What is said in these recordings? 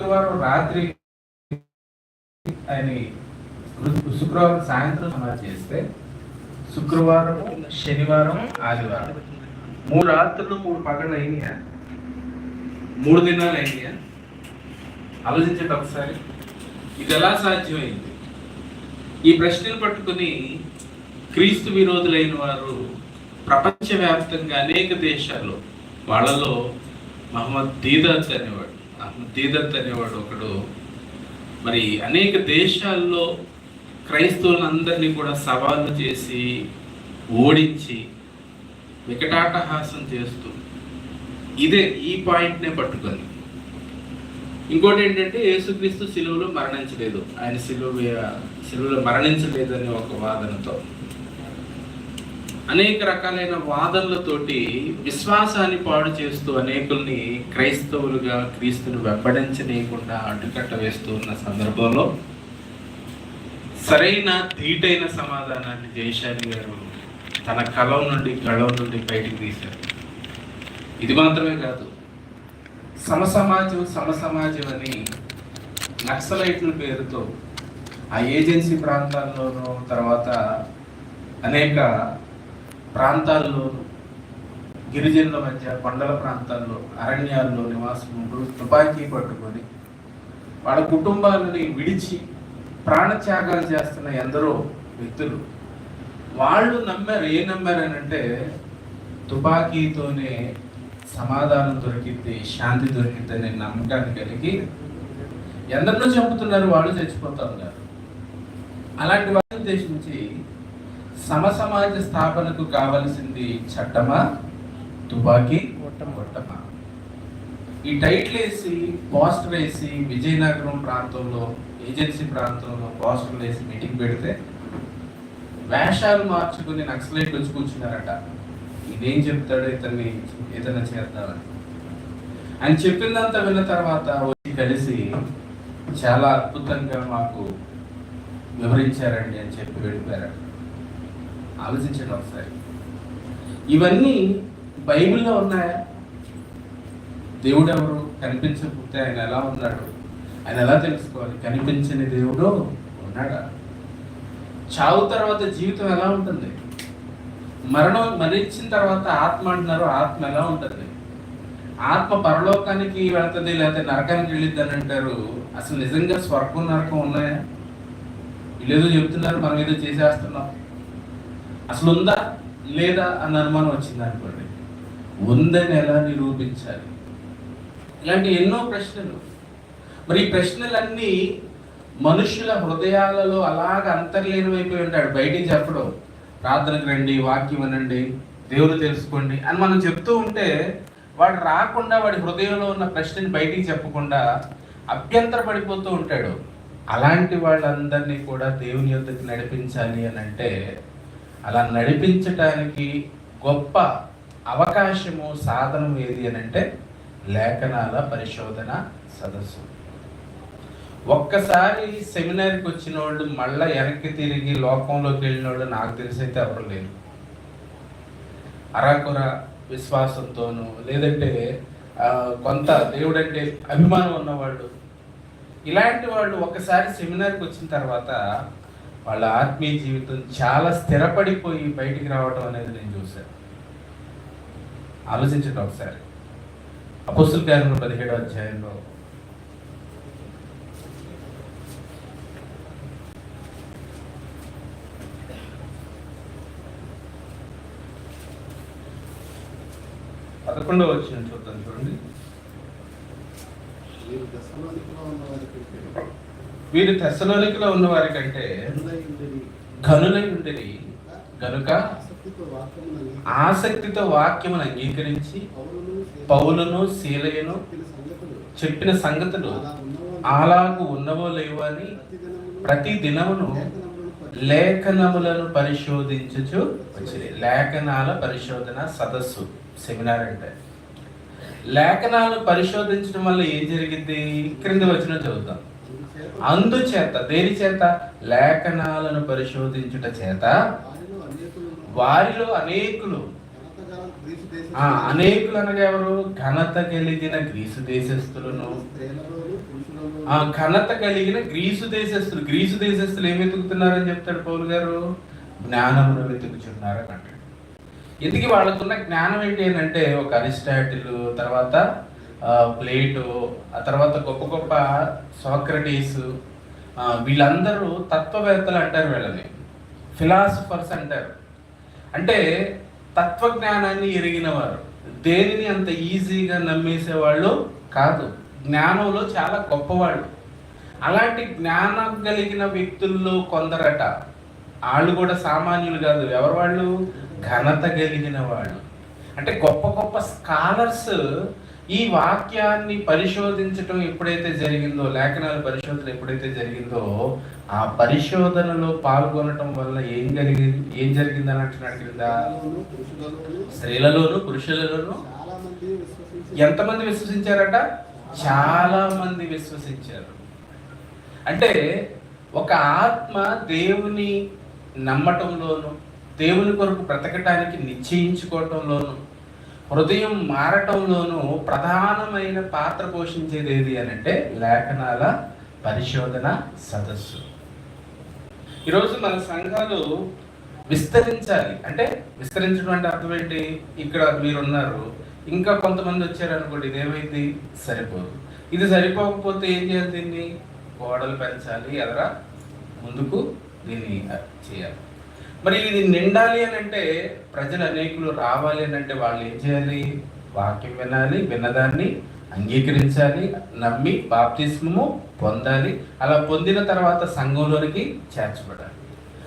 శుక్రవారం రాత్రి ఆయన శుక్రవారం సాయంత్రం సమాధి చేస్తే శుక్రవారం శనివారం ఆదివారం. మూడు రాత్రులు మూడు పగళ్ళు అయినాయా? మూడు దినాలు అయినాయా? ఆలోచించండి ఒకసారి. ఇది ఎలా సాధ్యమైంది? ఈ ప్రశ్నలు పట్టుకుని క్రీస్తు విరోధులైన వారు ప్రపంచవ్యాప్తంగా అనేక దేశాల్లో వాళ్ళలో మహమ్మద్ దీదత్ అనేవాడు. తీదత్ దీదత్ అనేవాడు ఒకడు. మరి అనేక దేశాల్లో క్రైస్తవులందరినీ కూడా సవాళ్ళు చేసి ఓడించి వికటాటహాసం చేస్తూ ఇదే ఈ పాయింట్నే పట్టుకొని ఇంకోటి ఏంటంటే యేసుక్రీస్తు సిలువలో మరణించలేదు. ఆయన సిలువ సిలువలో మరణించలేదు అనే ఒక వాదనతో. అనేక రకాలైన వాదనలతోటి విశ్వాసాన్ని పాడు చేస్తూ అనేకుల్ని క్రైస్తవులుగా క్రీస్తుని వెంబడించనీయకుండా అడ్డుకట్ట వేస్తూ ఉన్న సందర్భంలో సరైన ధీటైన సమాధానాన్ని జయశాలి గారు తన కలం నుండి గళం నుండి బయటికి తీశారు. ఇది మాత్రమే కాదు సమసమాజం సమసమాజం అని నక్సలైట్ల పేరుతో ఆ ఏజెన్సీ ప్రాంతాల్లోనూ తర్వాత అనేక ప్రాంతాల్లో గిరిజనుల మధ్య కొండల ప్రాంతాల్లో అరణ్యాల్లో నివాసం ఉంటూ తుపాకీ పట్టుకొని వాళ్ళ కుటుంబాలని విడిచి ప్రాణత్యాగాలు చేస్తున్న ఎందరో వ్యక్తులు. వాళ్ళు నమ్మారు ఏ నమ్మారు అని అంటే తుపాకీతోనే సమాధానం దొరికిద్ది శాంతి దొరికిద్ది అనే నమ్మకాన్ని కలిగి ఎందరినో చంపుతున్నారు వాళ్ళు చచ్చిపోతా ఉన్నారు. అలాంటి వారిని ఉద్దేశించి సమసమాజ స్థాపనకు కావలసింది చట్టమా? తుపాకీ? కొట్టమా ఈ టైటిల్ వేసి పోస్టర్ వేసి విజయనగరం ప్రాంతంలో ఏజెన్సీ ప్రాంతంలో పోస్టర్లు వేసి మీటింగ్ పెడితే వేషాలు మార్చుకుని నక్సలైట్ వచ్చి కూర్చున్నారట. ఇదేం చెప్తాడో ఇతన్ని ఏదైనా చేద్దామని. ఆయన చెప్పిందంతా విన్న తర్వాత వచ్చి కలిసి చాలా అద్భుతంగా మాకు వివరించారండి అని చెప్పి వెళ్ళిపోయారు ఆలోచించండి ఒకసారి. ఇవన్నీ బైబిల్లో ఉన్నాయా? దేవుడు ఎవరు కనిపించకపోతే ఆయన ఎలా ఉన్నాడు? ఆయన ఎలా తెలుసుకోవాలి? కనిపించని దేవుడు ఉన్నాడా? చావు తర్వాత జీవితం ఎలా ఉంటుంది? మరణం మరణించిన తర్వాత ఆత్మ అంటున్నారు ఆత్మ ఎలా ఉంటుంది? ఆత్మ పరలోకానికి వెళ్తుంది లేకపోతే నరకానికి వెళ్ళిద్ది అని అంటారు. అసలు నిజంగా స్వర్గం నరకం ఉన్నాయా? వీళ్ళేదో చెప్తున్నారు మనం ఏదో చేసేస్తున్నాం. అసలు ఉందా లేదా అన్న అనుమానం వచ్చింది అనుకోండి. ఉందని ఎలా నిరూపించాలి. ఇలాంటి ఎన్నో ప్రశ్నలు. మరి ఈ ప్రశ్నలన్నీ మనుషుల హృదయాలలో అలాగ అంతర్లీనమైపోయి ఉంటాడు బయటికి చెప్పడం. ప్రార్థనకు రండి వాక్యం అనండి దేవుడు తెలుసుకోండి అని మనం చెప్తూ ఉంటే వాడు రాకుండా వాడి హృదయంలో ఉన్న ప్రశ్నని బయటికి చెప్పకుండా అభ్యంతర పడిపోతూ ఉంటాడు. అలాంటి వాళ్ళందరినీ కూడా దేవుని యొక్కకి నడిపించాలి అని అంటే అలా నడిపించటానికి గొప్ప అవకాశము సాధనం ఏది అని అంటే లేఖనాల పరిశోధన సదస్సు. ఒక్కసారి సెమినార్కి వచ్చిన వాళ్ళు మళ్ళా వెనక్కి తిరిగి లోకంలోకి వెళ్ళిన వాళ్ళు నాకు తెలిసైతే ఎవరు లేరు. అరాకుర విశ్వాసంతోనూ లేదంటే కొంత దేవుడంటే అభిమానం ఉన్నవాళ్ళు. ఇలాంటి వాళ్ళు ఒక్కసారి సెమినార్కి వచ్చిన తర్వాత వాళ్ళ ఆత్మీయ జీవితం చాలా స్థిరపడిపోయి బయటికి రావడం అనేది నేను చూశాను. ఆలోచించండి ఒకసారి. అపుస్తుల కార్యంలో పదిహేడో అధ్యాయంలో. పదకొండవ వచ్చిన చూద్దాం చూడండి. వీరు తెసలోనికలో ఉన్న వారి కంటే ఘనులై ఉండేది గనుక ఆసక్తితో వాక్యమును అంగీకరించి పౌలను శీలయను శీలయును చెప్పిన సంగతులు చెప్పిన ఉన్నవో అలాగు ఉన్నవో లేవో అని ప్రతి దినమును లేఖనములను లేఖనములను పరిశోధించుచు వచ్చింది లేఖనాల పరిశోధన సదస్సు సెమినార్ అంటే. లేఖనాలు పరిశోధించడం వల్ల ఏం జరిగింది? క్రింద వచ్చిన చదువుతాం. అందుచేత దేని చేత? లేఖనాలను పరిశోధించుట చేత. వారిలో అనేకులు అనేకులు ఆ అనేకులు అనగా ఎవరు? ఘనత కలిగిన గ్రీసు దేశస్తులను ఆ ఘనత కలిగిన గ్రీసు దేశస్తులు గ్రీసు దేశస్తులు ఏం వెతుకుతున్నారని చెప్తాడు పౌలు గారు? జ్ఞానమును వెతుకుచున్నారు అంటాడు. ఎందుకు వాళ్ళకున్న జ్ఞానం ఏంటి అంటే ఒక అరిస్టాటిల్ తర్వాత ప్లేటు ఆ తర్వాత గొప్ప గొప్ప సోక్రటీస్ వీళ్ళందరూ తత్వవేత్తలు అంటారు వీళ్ళని. ఫిలాసఫర్స్ అంటారు. అంటే తత్వజ్ఞానాన్ని ఎరిగిన వారు దేనిని అంత ఈజీగా నమ్మేసేవాళ్ళు కాదు. జ్ఞానంలో చాలా గొప్పవాళ్ళు. అలాంటి జ్ఞానం కలిగిన వ్యక్తుల్లో కొందరట. వాళ్ళు కూడా సామాన్యులు కాదు. ఎవరు వాళ్ళు? ఘనత కలిగిన వాళ్ళు. అంటే గొప్ప గొప్ప స్కాలర్స్ ఈ వాక్యాన్ని పరిశోధించటం ఎప్పుడైతే జరిగిందో లేఖనాల పరిశోధన ఎప్పుడైతే జరిగిందో ఆ పరిశోధనలో పాల్గొనటం వల్ల ఏం జరిగింది? ఏం జరిగిందని అంటున్నాడు క్రింద స్త్రీలలోను, పురుషులలోను? ఎంతమంది విశ్వసించారట? చాలా మంది విశ్వసించారు. అంటే ఒక ఆత్మ దేవుని నమ్మటంలోను దేవుని కొరకు బ్రతకటానికి నిశ్చయించుకోవటంలోను హృదయం మారటంలోనూ ప్రధానమైన పాత్ర పోషించేది ఏది అని అంటే లేఖనాల పరిశోధన సదస్సు. ఈరోజు మన సంఘాలు విస్తరించాలి. అంటే విస్తరించడం అంటే అర్థం ఏంటి? ఇక్కడ మీరున్నారు. ఇంకా కొంతమంది వచ్చారనుకోండి ఇదేమైంది? సరిపోదు. ఇది సరిపోకపోతే ఏం చేయాలి దీన్ని? గోడలు పెంచాలి. ఎదరా? ముందుకు దీన్ని చేయాలి. మరి ఇది నిండాలి అని అంటే ప్రజలు అనేకులు రావాలి అని అంటే వాళ్ళు ఏం చేయాలి? వాక్యం వినాలి విన్నదాన్ని అంగీకరించాలి నమ్మి బాప్తిస్మము పొందాలి అలా పొందిన తర్వాత సంఘంలోనికి చేర్చబడాలి.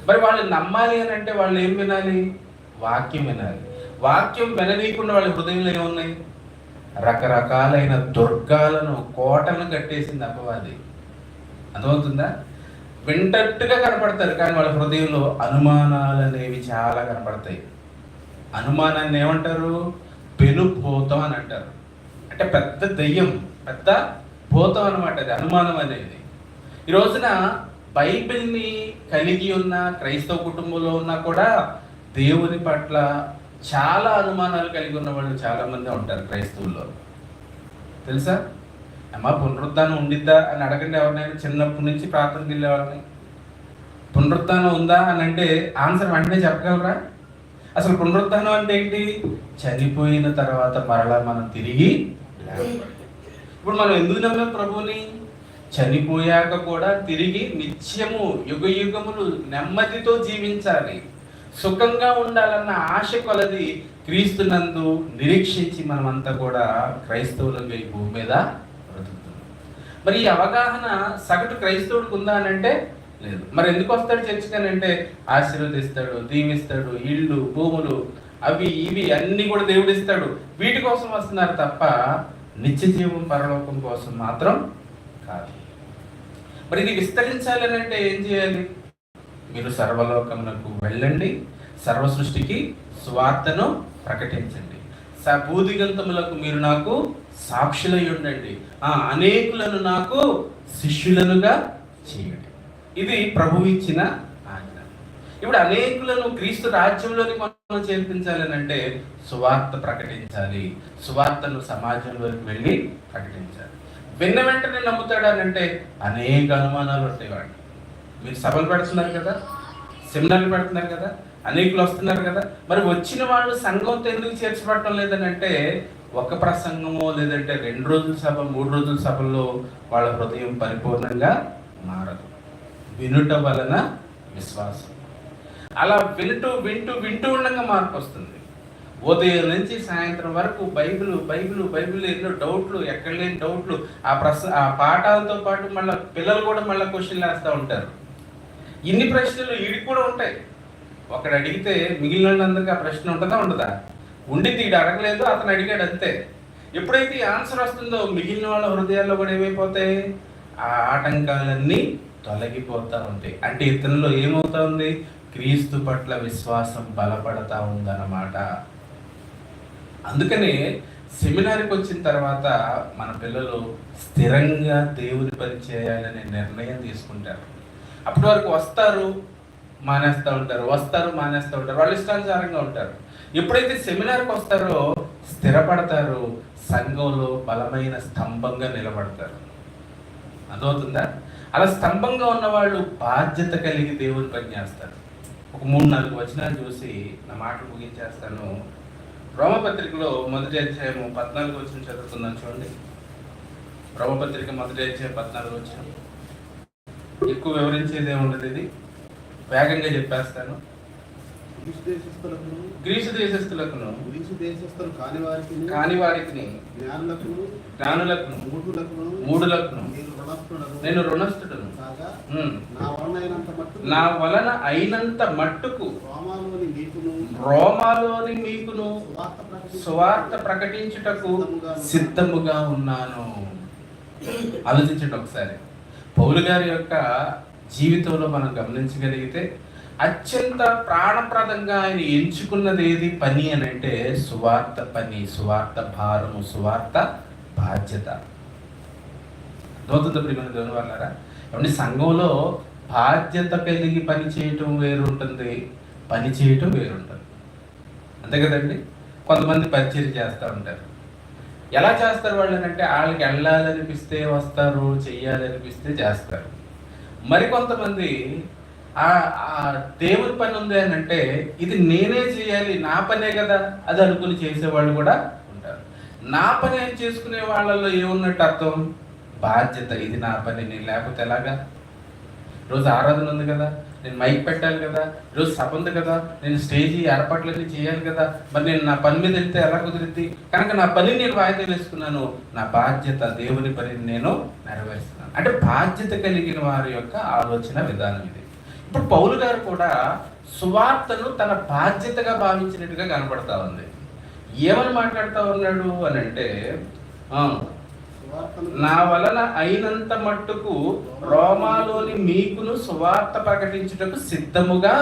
మరి వాళ్ళు నమ్మాలి అని అంటే వాళ్ళు ఏం వినాలి? వాక్యం వినాలి. వాక్యం విననీయకుండా వాళ్ళ హృదయంలో ఏమున్నాయి? రకరకాలైన దుర్గాలను కోటలను కట్టేసింది అపవాది. అర్థమవుతుందా? వింటట్టుగా కనపడతారు. కానీ వాళ్ళ హృదయంలో అనుమానాలు అనేవి చాలా కనపడతాయి. అనుమానాన్ని ఏమంటారు పెనుభూతం అని అంటారు. అంటే పెద్ద దెయ్యం పెద్ద భూతం అనమాట అది అనుమానం అనేది. ఈ రోజున బైబిల్ని కలిగి ఉన్న క్రైస్తవ కుటుంబంలో ఉన్నా కూడా దేవుని పట్ల చాలా అనుమానాలు కలిగి ఉన్న వాళ్ళు చాలామంది ఉంటారు క్రైస్తవుల్లో. తెలుసా? అమ్మా పునరుద్ధానం ఉండిద్దా అని అడగండి ఎవరినైనా. చిన్నప్పటి నుంచి ప్రార్థనకి వెళ్ళేవాళ్ళని. పునరుద్ధానం ఉందా అని అంటే ఆన్సర్ వెంటనే చెప్పగలరా? అసలు పునరుద్ధానం అంటే ఏంటి? చనిపోయిన తర్వాత మరలా మనం తిరిగి ఇప్పుడు మనం ఎందుకు నమ్మాం ప్రభువుని? చనిపోయాక కూడా తిరిగి నిత్యము యుగ యుగములు నెమ్మదితో జీవించాలి. సుఖంగా ఉండాలన్న ఆశ కొలది క్రీస్తునందు నిరీక్షించి మనమంతా కూడా క్రైస్తవులుగా ఈ భూమి మీద మరి ఈ అవగాహన సగటు క్రైస్తవుడికి ఉందా అని అంటే లేదు. మరి ఎందుకు వస్తాడు చర్చికని అంటే ఆశీర్వదిస్తాడు దీవిస్తాడు ఇళ్ళు భూములు అవి ఇవి అన్ని కూడా దేవుడు ఇస్తాడు. వీటి కోసం వస్తున్నారు తప్ప నిత్య జీవం పరలోకం కోసం మాత్రం కాదు. మరి ఇది విస్తరించాలి అని అంటే ఏం చేయాలి? మీరు సర్వలోకమునకు వెళ్ళండి సర్వ సృష్టికి స్వార్థను ప్రకటించండి. స భూదిగంతములకు మీరు నాకు సాక్షులై ఉండండి ఆ అనేకులను నాకు శిష్యులనుగా చేయండి. ఇది ప్రభువు ఇచ్చిన ఆజ్ఞ. ఇప్పుడు అనేకులను క్రీస్తు రాజ్యంలోని మనం చేర్పించాలని అంటే సువార్త ప్రకటించాలి. సువార్తను సమాజంలోకి వెళ్ళి ప్రకటించాలి. విన్న వెంటనే నమ్ముతాడంటే అనేక అనుమానాలు ఉంటాయి వాడికి. మీరు సభలు పెడుతున్నారు కదా? సెమినార్లు పెడుతున్నారు కదా? అనేకులు వస్తున్నారు కదా? మరి వచ్చిన వాళ్ళు సంఘంతో ఎందుకు చేర్చబడటం లేదని అంటే ఒక ప్రసంగమో లేదంటే రెండు రోజుల సభ మూడు రోజుల సభల్లో వాళ్ళ హృదయం పరిపూర్ణంగా మారదు. వినుట వలన విశ్వాసం. అలా వింటూ వింటూ వింటూ ఉండగా మార్పు వస్తుంది. ఉదయం నుంచి సాయంత్రం వరకు బైబిల్ బైబిల్ బైబిల్ ఎన్నో డౌట్లు ఎక్కడ లేని డౌట్లు. ఆ ప్రశ్న ఆ పాఠాలతో పాటు మళ్ళీ పిల్లలు కూడా మళ్ళీ క్వశ్చన్లు వేస్తూ ఉంటారు. ఇన్ని ప్రశ్నలు ఇవి కూడా ఉంటాయి. ఒకడు అడిగితే మిగిలిన అందరికీ ఆ ప్రశ్న ఉంటుందా ఉండదా? ఉండి వీడు అడగలేదు అతను అడిగాడు అంతే. ఎప్పుడైతే ఈ ఆన్సర్ వస్తుందో మిగిలిన వాళ్ళ హృదయాల్లో కూడా ఏమైపోతాయి? ఆ ఆటంకాలన్నీ తొలగిపోతూ ఉంటాయి. అంటే ఇతనిలో ఏమవుతా ఉంది? క్రీస్తు పట్ల విశ్వాసం బలపడతా ఉందన్నమాట. అందుకనే సెమినార్కి వచ్చిన తర్వాత మన పిల్లలు స్థిరంగా దేవుని పని చేయాలనే నిర్ణయం తీసుకుంటారు. అప్పటి వరకు వస్తారు మానేస్తూ ఉంటారు. వస్తారు మానేస్తూ ఉంటారు. వాళ్ళు ఇష్టానుసారంగా ఉంటారు. ఎప్పుడైతే సెమినార్కి వస్తారో స్థిరపడతారు సంఘంలో బలమైన స్తంభంగా నిలబడతారు. అర్థమవుతుందా? అలా స్తంభంగా ఉన్న వాళ్ళు బాధ్యత కలిగి దేవుని పనిచేస్తారు ఒక మూడు నాలుగు వచనాలు చూసి నా మాటలు ముగించేస్తాను. రోమపత్రికలో మొదటి అధ్యాయము పద్నాలుగు వచ్చిన చదువుకుందాం చూడండి. రోమపత్రిక మొదటి అధ్యాయం పద్నాలుగు వచ్చిన ఎక్కువ వివరించేది ఏముండదు ఇది. వేగంగా చెప్పేస్తాను. గ్రీసు దేశస్థులకు గ్రీసు దేశస్థులకును గ్రీసు దేశస్థులు కాని వారికి కాని వారికి జ్ఞానులకు జ్ఞానులకును మూఢులకు మూడులకును నేను రుణస్థుడను. నేను రుణస్థుడును. కాగా. నా వలనైనంత మట్టుకు నా వలన అయినంత మట్టుకు రోమాలోని మీకును రోమాలోని మీకును సువార్త ప్రకటించుటకు సిద్ధముగా ఉన్నాను. ఆలోచించండి ఒకసారి. పౌలు గారి యొక్క జీవితంలో మనం గమనించగలిగితే అత్యంత ప్రాణప్రదంగా ఆయన ఎంచుకున్నది ఏది పని అని అంటే సువార్త పని సువార్త భారము సువార్త బాధ్యత. అర్థమవుతుందా ప్రియమైన దేవుని వాళ్ళారా ఏమంటే సంఘంలో బాధ్యత కలిగి పని చేయటం వేరు ఉంటుంది పని చేయటం వేరు ఉంటుంది అంతే కదండి? కొంతమంది పరిచయం చేస్తూ ఉంటారు. ఎలా చేస్తారు వాళ్ళు అంటే వాళ్ళకి వెళ్ళాలనిపిస్తే వస్తారు చెయ్యాలనిపిస్తే చేస్తారు. మరి కొంతమంది ఆ దేవుడి దేవుని పని ఉంది అని అంటే ఇది నేనే చేయాలి నా పనే కదా అది అనుకుని చేసేవాళ్ళు కూడా ఉంటారు. నా పని ఏం చేసుకునే వాళ్ళలో ఏమున్నట్టు అర్థం? బాధ్యత ఇది నా పని నేను లేకపోతే ఎలాగా? రోజు ఆరాధన ఉంది కదా నేను మైక్ పెట్టాలి కదా ఈరోజు సభ ఉంది కదా నేను స్టేజి ఏర్పాట్లన్నీ చేయాలి కదా మరి నేను నా పని మీద వెళ్తే ఎలా కుదిరిద్ది? కనుక నా పని నేను వాయిదా వేసుకున్నాను నా బాధ్యత దేవుని పనిని నేను నెరవేరుస్తున్నాను. అంటే బాధ్యత కలిగిన వారి యొక్క ఆలోచన విధానం ఇది. ఇప్పుడు పౌలు గారు కూడా సువార్తను తన బాధ్యతగా భావించినట్టుగా కనపడతా ఉంది. ఏమని మాట్లాడుతూ ఉన్నాడు అని అంటే నా వలన అయినంత మట్టుకు రోమాలోని మీకును సువార్త ప్రకటించుటకు సిద్ధముగా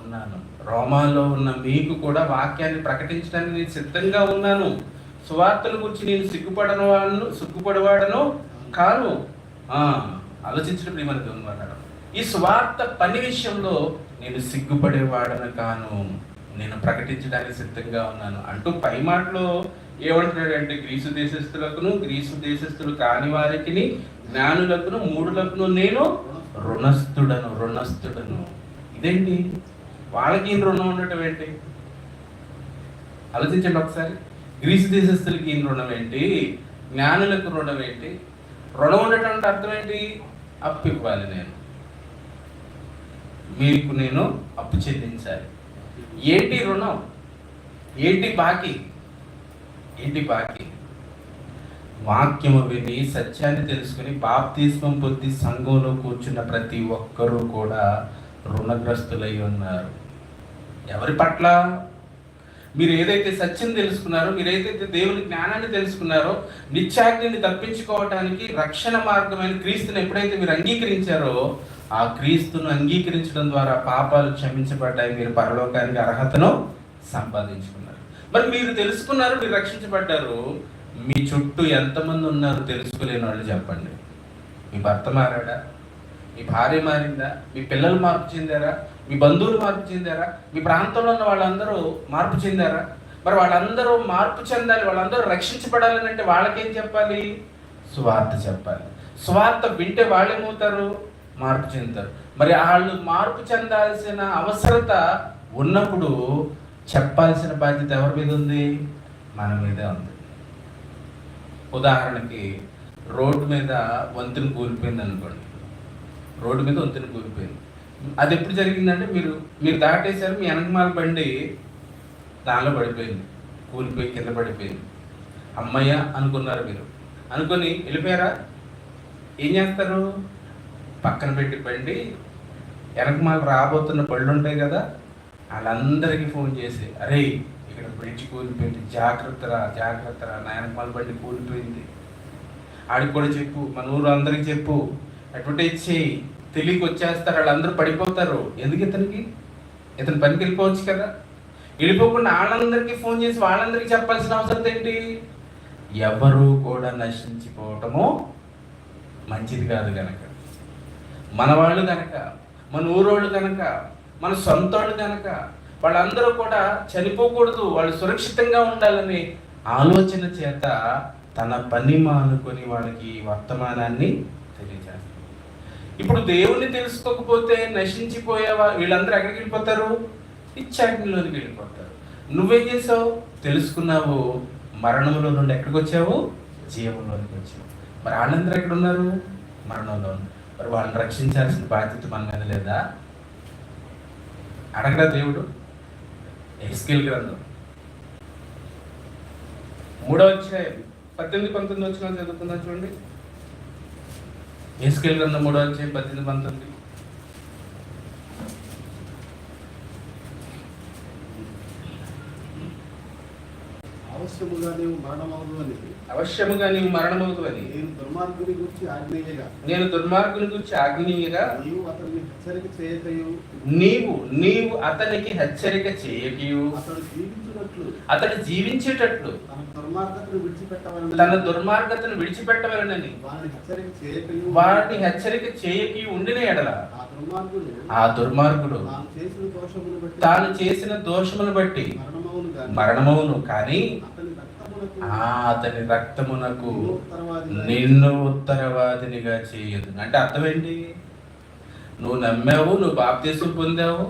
ఉన్నాను. రోమాలో ఉన్న మీకు కూడా వాక్యాన్ని ప్రకటించడానికి నేను సిద్ధంగా ఉన్నాను. సువార్తల గురించి నేను సిగ్గుపడను వాడను సిగ్గుపడవాడను కాను. ఆలోచించడం ప్రియమైన దేవుని ఈ స్వార్థ పని విషయంలో నేను సిగ్గుపడేవాడను కాను. నేను ప్రకటించడానికి సిద్ధంగా ఉన్నాను. అంటూ పై మాటలో ఏమంటున్నాడంటే గ్రీసు దేశస్థులకును గ్రీసు దేశస్థులు కాని వారికి జ్ఞానులకును మూడులకును నేను రుణస్థుడను రుణస్థుడను. ఇదేంటి? వాళ్ళకి రుణం ఉండటం ఏంటి? ఆలోచించండి ఒకసారి. గ్రీసు దేశస్థులకి ఈయన రుణం ఏంటి? జ్ఞానులకు రుణం ఏంటి? రుణం ఉండటం అంటే అర్థం ఏంటి? అప్పు ఇవ్వాలి నేను. మీకు నేను అప్పు చెల్లించాలి. ఏంటి రుణం? ఏంటి బాకీ? ఏంటి బాకీ? వాక్యము విని సత్యాన్ని తెలుసుకుని బాప్తిస్మం పొంది సంఘంలో కూర్చున్న ప్రతి ఒక్కరూ కూడా రుణగ్రస్తులై ఉన్నారు. ఎవరి పట్ల? మీరు ఏదైతే సత్యం తెలుసుకున్నారో మీరు ఏదైతే దేవుని జ్ఞానాన్ని తెలుసుకున్నారో నిత్యాగ్ని తప్పించుకోవటానికి రక్షణ మార్గమైన క్రీస్తుని ఎప్పుడైతే మీరు అంగీకరించారో ఆ క్రీస్తును అంగీకరించడం ద్వారా పాపాలు క్షమించబడ్డాయి. మీరు పరలోకానికి అర్హతను సంపాదించుకున్నారు. మరి మీరు తెలుసుకున్నారు మీరు రక్షించబడ్డారు. మీ చుట్టూ ఎంతమంది ఉన్నారు తెలుసుకోలేని వాళ్ళు చెప్పండి. మీ భర్త మారాడా? మీ భార్య మారిందా? మీ పిల్లలు మార్పు చెందారా? మీ బంధువులు మార్పు చెందారా? మీ ప్రాంతంలో ఉన్న వాళ్ళందరూ మార్పు చెందారా? మరి వాళ్ళందరూ మార్పు చెందాలి వాళ్ళందరూ రక్షించబడాలని అంటే వాళ్ళకేం చెప్పాలి? సువార్త చెప్పాలి. సువార్త వింటే వాళ్ళేమవుతారు? మార్పు చెందుతారు. మరి వాళ్ళు మార్పు చెందాల్సిన అవసరత ఉన్నప్పుడు చెప్పాల్సిన బాధ్యత ఎవరి మీద ఉంది? మన మీదే ఉంది. ఉదాహరణకి రోడ్డు మీద వంతెన కూలిపోయింది అనుకోండి రోడ్డు మీద వంతెన కూలిపోయింది. అది ఎప్పుడు జరిగిందంటే మీరు మీరు దాటేశారు మీ వెనకమాల బండి దానిలో పడిపోయింది. కూలిపోయి కింద పడిపోయింది. అమ్మయ్య అనుకున్నారు మీరు. అనుకొని వెళ్ళిపోయారా? ఏం చేస్తారు? పక్కన పెట్టి బండి వెనకమాల రాబోతున్న పళ్ళు ఉంటాయి కదా వాళ్ళందరికీ ఫోన్ చేసి అరే ఇక్కడ బ్రిడ్జ్ కూలిపోయింది జాగ్రత్త రా జాగ్రత్త రా నా వెనకమాల బండి కూలిపోయింది. ఆడికి కూడా చెప్పు మన ఊరు అందరికి చెప్పు అడ్వర్టైజ్ చేయి తెలియక వచ్చేస్తారు వాళ్ళందరూ పడిపోతారు. ఎందుకు ఇతనికి? ఇతను పనికి వెళ్ళిపోవచ్చు కదా. వెళ్ళిపోకుండా వాళ్ళందరికీ ఫోన్ చేసి వాళ్ళందరికీ చెప్పాల్సిన అవసరం ఏంటి? ఎవరు కూడా నశించిపోవటము మంచిది కాదు కనుక మన వాళ్ళు కనుక మన ఊరోళ్ళు కనుక మన సొంతోళ్ళు కనుక వాళ్ళందరూ కూడా చనిపోకూడదు వాళ్ళు సురక్షితంగా ఉండాలని ఆలోచన చేత తన పని మానుకొని వాళ్ళకి వర్తమానాన్ని తెలియజేస్తారు. ఇప్పుడు దేవుణ్ణి తెలుసుకోకపోతే నశించిపోయేవా? వీళ్ళందరూ ఎక్కడికి వెళ్ళిపోతారు? ఇచ్చాగ్నిలోనికి వెళ్ళిపోతారు. నువ్వేం చేసావు తెలుసుకున్నావు. మరణంలో నుండి ఎక్కడికి వచ్చావు? జీవంలోనికి వచ్చావు. మరి వాళ్ళందరూ ఎక్కడ ఉన్నారు మరణంలో ఉన్నారు. మరి వాళ్ళని రక్షించాల్సిన బాధ్యత మన మీద లేదా? అడగరా దేవుడు? ఎస్కిల్ గ్రంథం? మూడో అధ్యాయం పద్దెనిమిది పంతొమ్మిది వచ్చిన చదువుకుందా చూడండి. ఎస్కిల్ గ్రంథం మూడో అధ్యాయం పద్దెనిమిది పంతొమ్మిది. అవసరముగా నీవు మరణమవుదు అని అవశ్యముగా నీవు మరణమవుతు అని నేను దుర్మార్గుని గురించి ఆజ్ఞేయగా నేను దుర్మార్గుని గురించి ఆగ్నేయగా. నీవు అతన్ని హెచ్చరిక చేయకయు. నీవు నీవు అతనికి హెచ్చరిక చేయకియు. అతడు జీవించినట్లు. అతడు జీవించేటట్లు. తన దుర్మార్గతను విడిచిపెట్టవాలని తన దుర్మార్గతను విడిచిపెట్టవలనని. వారిని హెచ్చరిక చేయకయు. వారిని హెచ్చరిక చేయకి ఉండిన ఎడల ఆ దుర్మార్గుడు తాను చేసిన దోషమును బట్టి తాను చేసిన దోషమును బట్టి మరణమవును కానీ అతని అతని రక్తమునకు నిన్ను ఉత్తరవాదినిగా చేయదు అంటే అర్థం ఏంటి నువ్వు నమ్మావు నువ్వు బాప్తీసం పొందావు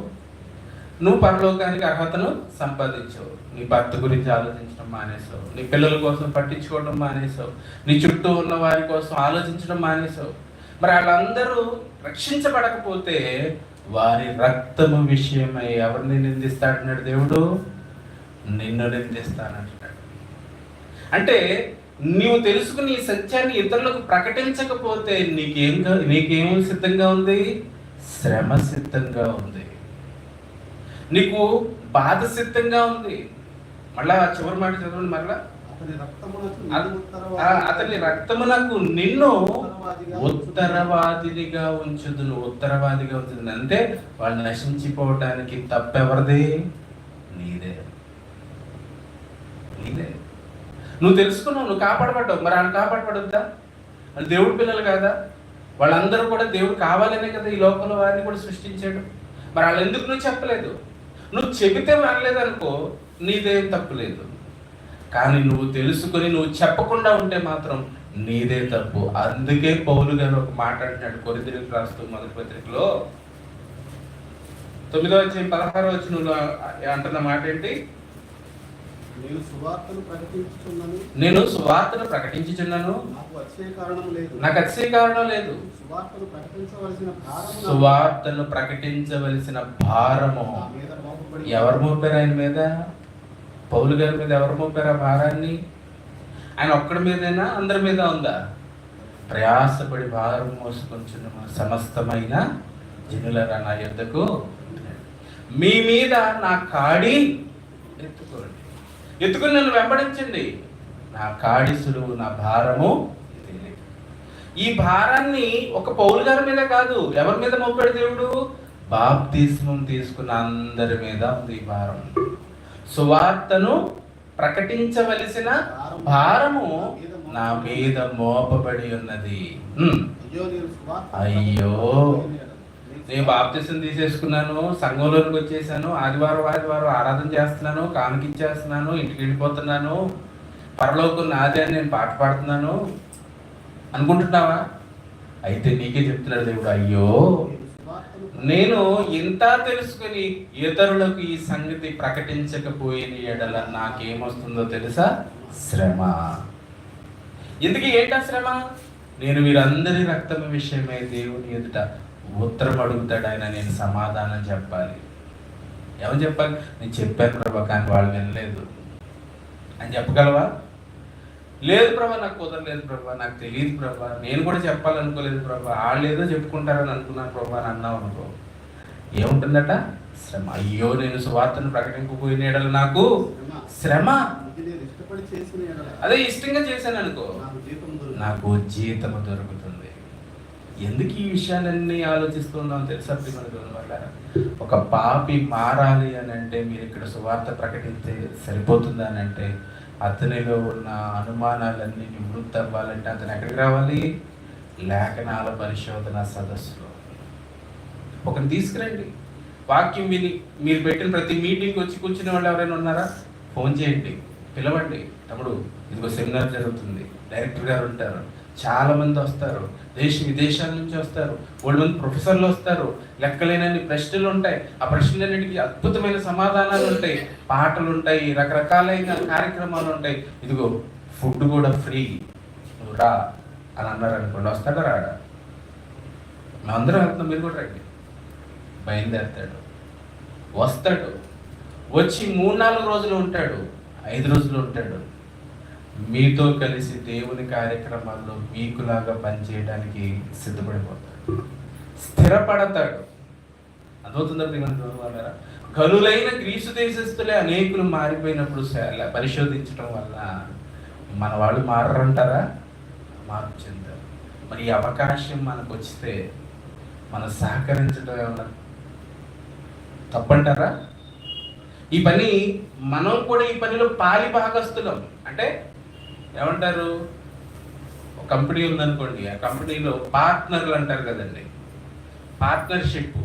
నువ్వు పరలోకానికి అర్హతను సంపాదించావు. నీ భర్త గురించి ఆలోచించడం మానేసావు నీ పిల్లల కోసం పట్టించుకోవడం మానేసావు నీ చుట్టూ ఉన్న వారి కోసం ఆలోచించడం మానేసావు మరి వాళ్ళందరూ రక్షించబడకపోతే వారి రక్తము విషయమై ఎవరిని నిందిస్తాడన్నాడు దేవుడు? నిన్ను నిందిస్తానంటున్నాడు. అంటే నీవు తెలుసుకుని ఈ సత్యాన్ని ఇతరులకు ప్రకటించకపోతే నీకేం నీకేం సిద్ధంగా ఉంది? శ్రమ సిద్ధంగా ఉంది. నీకు బాధ సిద్ధంగా ఉంది. మళ్ళా చివరి మాట చదవండి మళ్ళా అతని రక్తమునకు నిన్ను ఉత్తరవాదిగా నిన్ను ఉత్తరవాదిగా ఉత్తరవాదినిగా ఉంచుదును ఉత్తరవాదిగా ఉంచుదును అంటే వాళ్ళు నశించిపోవటానికి తప్పెవరిది? నీదే. నీదే. నువ్వు తెలుసుకున్నావు నువ్వు కాపాడబడ్డావు. మరి ఆయన కాపాడబడద్దా? వాళ్ళు దేవుడి పిల్లలు కాదా. వాళ్ళందరూ కూడా దేవుడు కావాలనే కదా ఈ లోకంలో వారిని కూడా సృష్టించాడు. మరి వాళ్ళు ఎందుకు నువ్వు చెప్పలేదు? నువ్వు చెబితే అనలేదు నీదేం తప్పులేదు కానీ నువ్వు తెలుసుకొని నువ్వు చెప్పకుండా ఉంటే మాత్రం నీదే తప్పు. అందుకే పౌలు గారు ఒక మాట అంటున్నాడు కొరిదిరికి రాస్తూ మొదటి పత్రికలో. తొమ్మిదో వచ్చి పదహారో వచ్చి నువ్వు అంటున్న మాట ఏంటి? నేను సువార్తను ప్రకటించుచున్నాను. నేను సువార్తను ప్రకటించుచున్నాను. నాకు వచ్చే కారణం లేదు. నాకు అచ్చే కారణం లేదు. సువార్తను ప్రకటించవలసిన భారము సువార్తను ప్రకటించవలసిన ఎవరు మోపారు ఆయన మీద? పౌలు గారి మీద ఎవరు మోపారు ఆ భారాన్ని? ఆయన ఒక్కడి మీదైనా అందరి మీద ఉందా? ప్రయాసపడి భారం మోసుకొంచున్న సమస్తమైన జనులరా నా యుద్ధకు మీ మీద నా కాడి ఎత్తుకోండి. ఎత్తుకుని నన్ను వెంబడించండి నా కాడి సులువు నా భారము. ఈ భారాన్ని ఒక పౌలు గారి మీద కాదు ఎవరి మీద మోపాడు దేవుడు? బాప్తిస్మం తీసుకున్న అందరి మీద ఉంది ఈ భారం. సువార్తను ప్రకటించవలసిన భారము నా మీద మోపబడి ఉన్నది. అయ్యో నేను బాప్తిసం తీసేసుకున్నాను సంఘంలోకి వచ్చేసాను ఆదివారం ఆదివారం ఆరాధన చేస్తున్నాను కానుకిచ్చేస్తున్నాను ఇంటికి వెళ్ళిపోతున్నాను పరలోకం నాదే అని నేను పాట పాడుతున్నాను. అనుకుంటున్నావా? అయితే నీకే చెప్తున్నాడు దేవుడు అయ్యో నేను ఇంత తెలుసుకుని ఇతరులకు ఈ సంగతి ప్రకటించకపోయిన ఎడల నాకేమొస్తుందో తెలుసా? శ్రమ. ఎందుకు ఏంటా శ్రమ? నేను వీరందరి రక్తం విషయమై దేవుని ఎదుట ఉత్తరం అడుగుతాడు ఆయన నేను సమాధానం చెప్పాలి. ఏమని చెప్పాలి? నేను చెప్పాను ప్రభా కానీ వాళ్ళు వినలేదు. అని చెప్పగలవా? లేదు ప్రభా నాకు కుదరలేదు ప్రభా నాకు తెలియదు ప్రభా నేను కూడా చెప్పాలనుకోలేదు ప్రభా వాళ్ళు ఏదో చెప్పుకుంటారని అనుకున్నాను ప్రభా అని అన్నావు అనుకో. ఏముంటుందట? శ్రమ. అయ్యో నేను సువార్తను ప్రకటింపబోయిన ఎడల నాకు శ్రమ. అదే ఇష్టంగా చేశాను అనుకో. నాకు జీతం దొరుకుతుంది. నాకు జీతము దొరుకుతుంది. ఎందుకు ఈ విషయాలన్నీ ఆలోచిస్తున్నాం తెలుసా ప్రియమైన వల్ల ఒక పాపి మారాలి అని అంటే మీరు ఇక్కడ సువార్త ప్రకటిస్తే సరిపోతుందా అని అంటే అతనిలో ఉన్న అనుమానాలన్నీ నివృత్తి అవ్వాలంటే అతను ఎక్కడికి రావాలి? లేఖనాల పరిశోధన సదస్సులో. ఒకరిని తీసుకురండి. వాక్యం విని మీరు పెట్టిన ప్రతి మీటింగ్ వచ్చి కూర్చునే వాళ్ళు ఎవరైనా ఉన్నారా? ఫోన్ చేయండి. పిలవండి. తమ్ముడు ఇదిగో సెమినార్ జరుగుతుంది. డైరెక్టర్ గారు ఉంటారు. చాలా మంది వస్తారు. దేశ విదేశాల నుంచి వస్తారు. వాళ్ళు మంది ప్రొఫెసర్లు వస్తారు. లెక్కలేనన్ని ప్రశ్నలు ఉంటాయి. ఆ ప్రశ్నలన్నిటికీ అద్భుతమైన సమాధానాలు ఉంటాయి. పాటలు ఉంటాయి. రకరకాలైన కార్యక్రమాలు ఉంటాయి. ఇదిగో ఫుడ్ కూడా ఫ్రీ. నువ్వు రా అని అన్నారు అనుకోండి. వస్తాడా రాడా? మేమందరం వెళ్తున్నాం. మీరు కూడా రండి. బయలుదేరతాడు. వస్తాడు. వచ్చి మూడు నాలుగు రోజులు ఉంటాడు. ఐదు రోజులు ఉంటాడు. మీతో కలిసి దేవుని కార్యక్రమాల్లో మీకులాగా పనిచేయడానికి సిద్ధపడిపోతాడు. స్థిరపడతాడు. అదవుతుందా ప్రియమైన గనులైన గ్రీసు దేశస్తులే అనేకులు మారిపోయినప్పుడు పరిశోధించడం వల్ల మన వాళ్ళు మారంటారా మార్పు చెందారు. మరి ఈ అవకాశం మనకు వస్తే మనం సహకరించడం ఏమన్నా తప్పంటారా? ఈ పని మనం కూడా ఈ పనిలో పాలి భాగస్తులం అంటే ఏమంటారు? ఒక కంపెనీ ఉందనుకోండి ఆ కంపెనీలో పార్ట్నర్లు అంటారు కదండి. పార్ట్నర్షిప్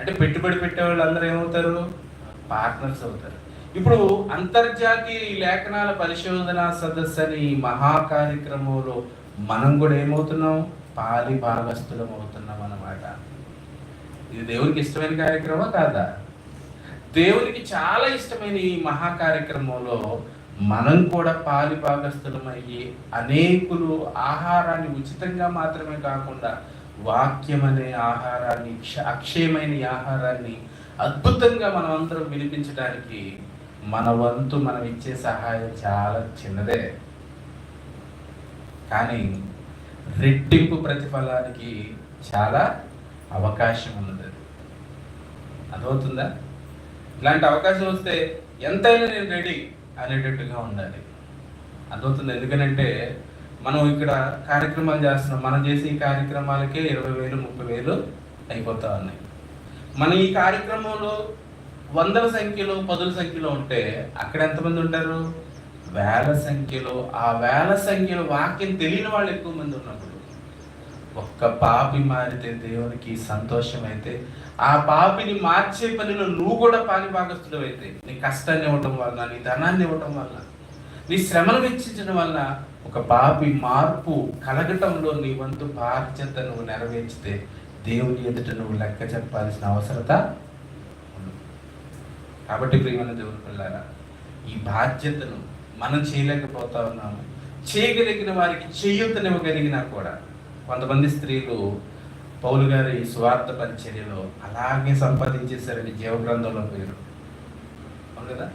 అంటే పెట్టుబడి పెట్టే వాళ్ళు అందరూ ఏమవుతారు? పార్ట్నర్స్ అవుతారు. ఇప్పుడు అంతర్జాతీయ ఈ లేఖనాల పరిశోధన సదస్సు అని మహా కార్యక్రమంలో మనం కూడా ఏమవుతున్నాం? పాలి భాగస్థులం అవుతున్నాం అన్నమాట. ఇది దేవునికి ఇష్టమైన కార్యక్రమం కాదా? దేవునికి చాలా ఇష్టమైన ఈ మహా కార్యక్రమంలో మనం కూడా పాలి భాగస్థులమయ్యి అనేకులు ఆహారాన్ని ఉచితంగా మాత్రమే కాకుండా వాక్యం అనే ఆహారాన్ని అక్షయమైన ఆహారాన్ని అద్భుతంగా మనం అందరం వినిపించడానికి మన వంతు మనం ఇచ్చే సహాయం చాలా చిన్నదే. కానీ రెట్టింపు ప్రతిఫలానికి చాలా అవకాశం ఉన్నది. అది. అర్థమవుతుందా? ఇలాంటి అవకాశం వస్తే ఎంతైనా నేను రెడీ. అనేటట్టుగా ఉండాలి. అర్థమవుతుంది? ఎందుకనంటే మనం ఇక్కడ కార్యక్రమాలు చేస్తున్నాం. మనం చేసే ఈ కార్యక్రమాలకే ఇరవై వేలు ముప్పై వేలు అయిపోతా ఉన్నాయి. మన ఈ కార్యక్రమంలో వందల సంఖ్యలో పదుల సంఖ్యలో ఉంటే అక్కడ ఎంతమంది ఉంటారు? వేల సంఖ్యలో. ఆ వేల సంఖ్యలో వాక్యం తెలియని వాళ్ళు ఎక్కువ మంది ఉన్నప్పుడు ఒక్క పాపి మారితే దేవునికి సంతోషం అయితే ఆ పాపిని మార్చే పనిలో నువ్వు కూడా పానిభాగస్తుడు అయితే నీ కష్టాన్ని ఇవ్వటం వల్ల నీ ధనాన్ని ఇవ్వటం వల్ల నీ శ్రమను వెచ్చించడం వల్ల ఒక పాపి మార్పు కలగటంలో నీ వంతు బాధ్యత నువ్వు నెరవేర్చితే దేవుని ఎదుట నువ్వు లెక్క చెప్పాల్సిన అవసరత కాబట్టి ప్రియమైన దేవుని పిల్లారా ఈ బాధ్యతను మనం చేయలేకపోతా ఉన్నాము. చేయగలిగిన వారికి చేయూతనివ్వగలిగినా కూడా కొంతమంది స్త్రీలు పౌలు గారి స్వార్థ పరిచర్యలో అలాగే సంపాదించేశారని జీవగ్రంథంలో పేరు. అవును కదా?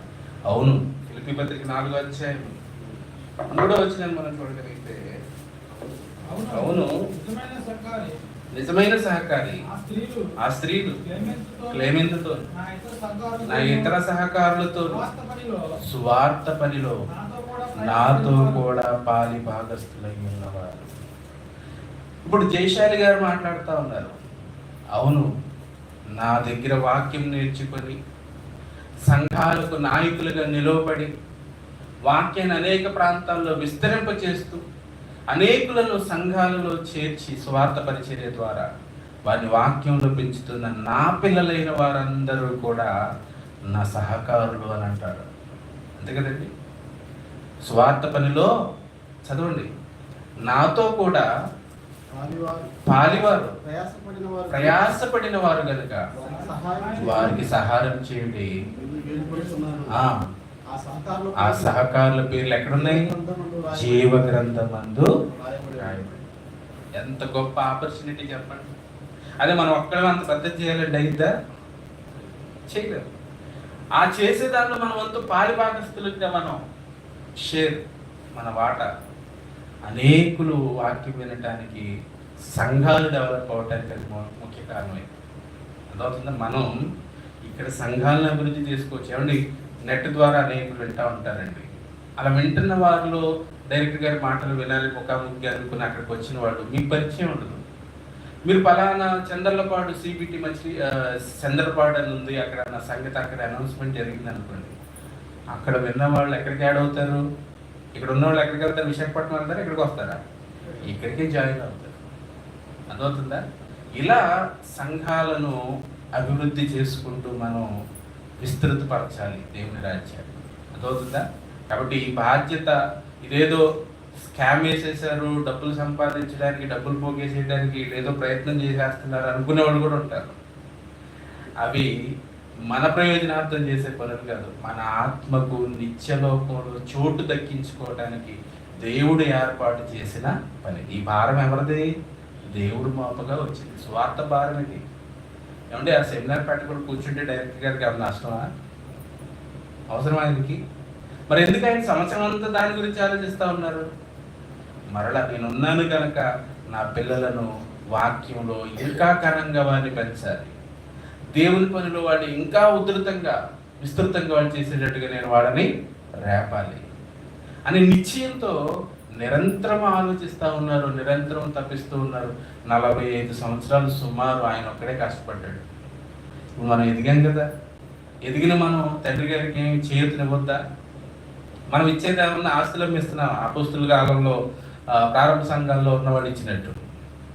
అవును. ఫిలిపి పత్రిక నాలుగో అధ్యాయం. మూడో వచ్చిన మనం చూడగలిగితే అవును. నిజమైన సహకారి. ఆ స్త్రీలు క్లెమెంతుతో నా ఇతర సహకారులతో స్వార్థ పనిలో నాతో కూడా పాలి భాగస్థులై ఉన్నవారు. ఇప్పుడు జయశాలి గారు మాట్లాడుతూ ఉన్నారు. అవును నా దగ్గర వాక్యం నేర్చుకొని సంఘాలకు నాయకులుగా నిలవబడి వాక్యాన్ని అనేక ప్రాంతాల్లో విస్తరింప చేస్తూ అనేకులను సంఘాలలో చేర్చి స్వార్థ పరిచర్య ద్వారా వారిని వాక్యంలో పెంచుతున్న నా పిల్లలైన వారందరూ కూడా నా సహకారులు అని అంటారు. అంతే కదండి స్వార్థ పనిలో చదవండి నాతో కూడా పాలివారు. ప్రయాసపడిన వారు గనుక వారికి సహాయం చేయండి. ఆ, సహకారుల పేర్లు. ఎక్కడున్నాయి? జీవ గ్రంథమందు. ఎంత గొప్ప ఆపర్చునిటీ చెప్పండి. అదే మనం ఒక్కడే అంత పెద్ద చేయాలండి అయిద్దా? చేయలేము ఆ చేసే దాంట్లో మన వంతు పాలి భాగస్తులుగా మనం షేర్ మన వాటా అనేకులు వాక్యం వినటానికి సంఘాలు డెవలప్ అవటానికి అది ముఖ్య కారణమే. అదవుతుంది మనం ఇక్కడ సంఘాలను అభివృద్ధి చేసుకోవచ్చు. ఏమండి? నెట్ ద్వారా అనేకులు వింటా ఉంటారండి. అలా వింటున్న వారిలో డైరెక్టర్ గారి మాటలు వినాలి ముఖాముఖి అనుకుని అక్కడికి వచ్చిన వాళ్ళు మీ పరిచయం ఉండదు. మీరు పలానా చంద్రలపాడు సిబిటి మంచి చంద్రపాడు అని ఉంది అక్కడ నా సంగతి అక్కడ అనౌన్స్మెంట్ జరిగింది అనుకోండి అక్కడ విన్న వాళ్ళు ఎక్కడికి యాడ్ అవుతారు? ఇక్కడ ఉన్న వాళ్ళు ఎక్కడికి వెళ్తారు? విశాఖపట్నం వెళ్తారు? ఇక్కడికి వస్తారా? ఇక్కడికే జాయిన్ అవుతారు. అర్థమవుతుందా? ఇలా సంఘాలను అభివృద్ధి చేసుకుంటూ మనం విస్తృతపరచాలి దేవుని రాజ్యాన్ని. అర్థమవుతుందా? కాబట్టి ఈ బాధ్యత ఇదేదో స్కామ్ వేసేసారు డబ్బులు సంపాదించడానికి డబ్బులు పోగేసేయడానికి ఏదో ప్రయత్నం చేసేస్తున్నారు అనుకునే వాళ్ళు కూడా ఉంటారు. అవి మన ప్రయోజనార్థం చేసే పనులు కాదు. మన ఆత్మకు నిత్యలోకంలో చోటు దక్కించుకోవడానికి దేవుడు ఏర్పాటు చేసిన పని. ఈ భారం ఎవరిది? దేవుడు మోపగా వచ్చింది. స్వార్థ భారం ఇది. ఏమంటే ఆ సెమినార్ పెట్టుకుని కూర్చుంటే డైరెక్టర్ గారికి ఏమన్నా నష్టమా? అవసరం ఆయనకి? మరి ఎందుకు ఆయన సంవత్సరం అంతా దాని గురించి ఆలోచిస్తూ ఉన్నారు? మరలా నేను ఉన్నాను కనుక నా పిల్లలను వాక్యంలో ఇంకా ఘనంగా వారిని పెంచాలి. దేవుని పనిలో వాడిని ఇంకా ఉధృతంగా విస్తృతంగా వాడు చేసేటట్టుగా నేను వాడని రేపాలి. అని నిశ్చయంతో నిరంతరం ఆలోచిస్తూ ఉన్నారు నిరంతరం తప్పిస్తూ ఉన్నారు. నలభై ఐదు సంవత్సరాలు సుమారు ఆయన ఒక్కడే కష్టపడ్డాడు. ఇప్పుడు మనం ఎదిగాం కదా? ఎదిగిన మనం తండ్రి గారికి ఏమి చేతునివ్వద్దా మనం ఇచ్చేది ఏమన్నా ఆస్తులం ఇస్తున్నాం అపోస్తుల కాలంలో ప్రారంభ సంఘాల్లో ఉన్న వాళ్ళు ఇచ్చినట్టు.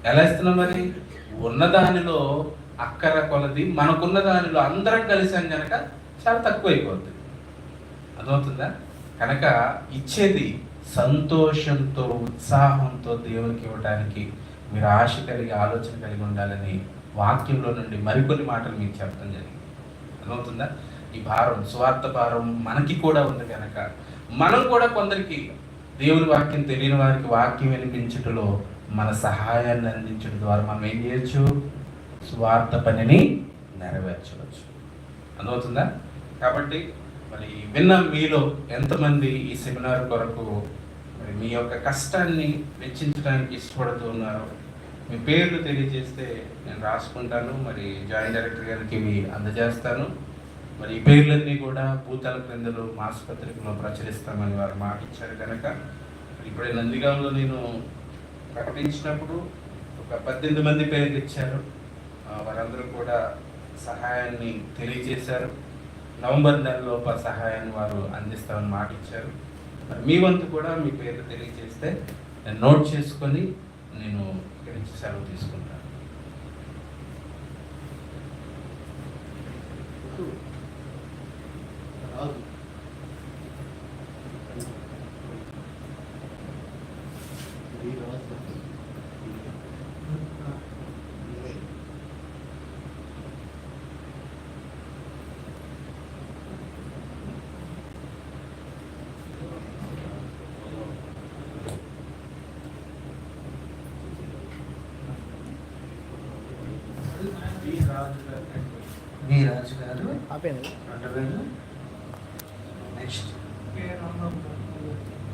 ఎలా ఇస్తున్నాం మరి? ఉన్న దానిలో అక్కర కొలది మనకున్న దానిలో అందరం కలిసాం కనుక చాలా తక్కువైపోతుంది అర్థమవుతుందా? కనుక ఇచ్చేది సంతోషంతో ఉత్సాహంతో దేవునికి ఇవ్వడానికి మీరు ఆశ కలిగి ఆలోచన కలిగి ఉండాలని వాక్యంలో నుండి మరికొన్ని మాటలు మీకు చెప్పడం జరిగింది. అర్థమవుతుందా? ఈ భారం స్వార్థ భారం మనకి కూడా ఉంది కనుక మనం కూడా కొందరికి దేవుని వాక్యం తెలియని వారికి వాక్యం వినిపించుటలో మన సహాయాన్ని అందించడం ద్వారా మనం ఏం చేయొచ్చు? స్వార్థ పనిని నెరవేర్చవచ్చు. అర్థమవుతుందా? కాబట్టి మరి విన్న మీలో ఎంతమంది ఈ సెమినార్ కొరకు మరి మీ యొక్క కష్టాన్ని వెచ్చించడానికి ఇష్టపడుతూ ఉన్నారో మీ పేర్లు తెలియజేస్తే నేను రాసుకుంటాను మరి జాయింట్ డైరెక్టర్ గారికి ఇవి అందజేస్తాను. మరి ఈ పేర్లన్నీ కూడా భూతాల క్రిందలు మాసపత్రికలో ప్రచురిస్తామని వారు మాట ఇచ్చారు కనుక ఇప్పుడే నందిగాంలో నేను ప్రకటించినప్పుడు ఒక పద్దెనిమిది మంది పేర్లు ఇచ్చారు. వారందరూ కూడా సహాయాన్ని తెలియజేశారు. నవంబర్ నెలలోప సహాయాన్ని వారు అందిస్తామని మాట ఇచ్చారు. మీ వంతు కూడా మీ పేరు తెలియజేస్తే నేను నోట్ చేసుకొని నేను ఇక్కడి నుంచి సెలవు తీసుకుంటాను రాదు ఈ రాదు. ఇదే. వి రాజు